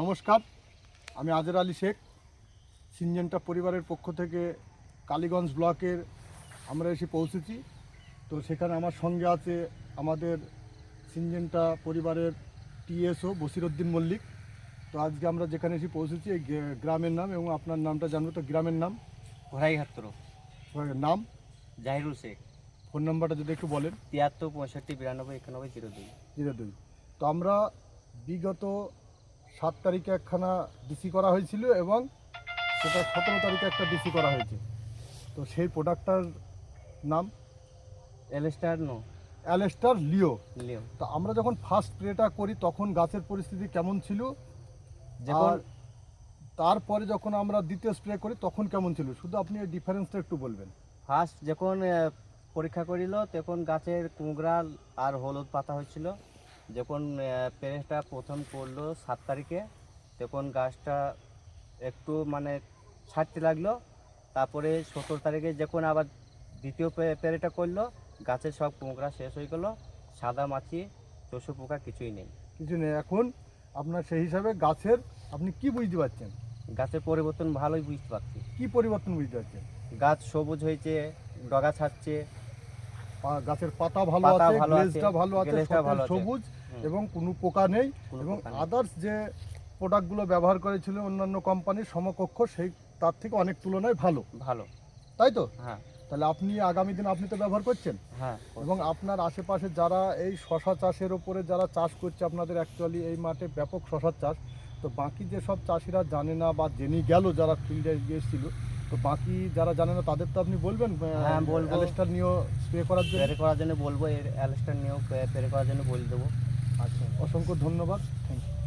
নমস্কার আমি আজের আলী শেখ সিনজেন্টা পরিবারের পক্ষ থেকে কালীগঞ্জ ব্লকের আমরা এসে পৌঁছেছি। তো সেখানে আমার সঙ্গে আছে আমাদের সিনজেন্টা পরিবারের টিএসও বসিরউদ্দিন মল্লিক। তো আজকে আমরা যেখানে এসে পৌঁছেছি এই গ্রামের নাম এবং আপনার নামটা জানব তো গ্রামের নাম? ঘোড়াই হাত্র নাম? জাহিরুল শেখ। ফোন নাম্বারটা যদি একটু বলেন। তিয়াত্তর পঁয়ষট্টি বিরানব্বই একানব্বই জিরো দুই। জিরো দুই। তো আমরা বিগত সাত তারিখে একখানা ডিসি করা হয়েছিল এবং সেটা সতেরো তারিখে একটা ডিসি করা হয়েছে। তো সেই প্রোডাক্টটার নাম? Elstar no. Alestar Leo. Leo. তো আমরা যখন ফার্স্ট স্প্রেটা করি তখন গাছের পরিস্থিতি কেমন ছিল? আর তারপরে যখন আমরা দ্বিতীয় স্প্রে করি তখন কেমন ছিল? শুধু আপনি এই ডিফারেন্সটা একটু বলবেন। ফার্স্ট যখন পরীক্ষা করিল তখন গাছের কুঁকড়া আর হলুদ পাতা হয়েছিল। যখন প্যারেসটা প্রথম করল সাত তারিখে তখন গাছটা একটু মানে ছাড়তে লাগল। তারপরে সতেরো তারিখে যখন আবার দ্বিতীয় প্যারেটা করল গাছের সব কুঁকড়া শেষ হয়ে গেলো সাদা মাছি চষু পোকা কিছুই নেই। কিছু নেই। এখন আপনার সেই হিসাবে গাছের আপনি কি বুঝতে পারছেন? গাছের পরিবর্তন ভালোই বুঝতে পারছি। কি পরিবর্তন বুঝতে পারছেন? গাছ সবুজ হয়েছে ডগা ছাড়ছে। গাছের পাতা ভালো আছে ভালো আছে, ভালো। সবুজ। এবং কোনো পোকা নেই এবং আদার্স যে প্রোডাক্টগুলো ব্যবহার করেছিল অন্যান্য কোম্পানির সমকক্ষ সেই তার থেকে অনেক তুলনায় ভালো। ভালো। তাই তো? হ্যাঁ। তাহলে আপনি আগামী দিন আপনি তো ব্যবহার করছেন। হ্যাঁ এবং আপনার আশেপাশে যারা এই শশা চাষের ওপরে যারা চাষ করছে আপনাদের অ্যাকচুয়ালি এই মাঠে ব্যাপক শশার চাষ। তো বাকি যেসব চাষিরা জানে না বা জেনে গেল যারা ফিল্ডে গিয়েছিল তো বাকি যারা জানে না তাদের তো আপনি বলবেন হ্যাঁ, বলব। অ্যালেস্টার নিয়েও স্প্রে করার জন্য? পেরে করার জন্য বলব এর অ্যালস্টার নিয়েও পেরে করার জন্য বলে দেবো। আচ্ছা অসংখ্য ধন্যবাদ। Thank you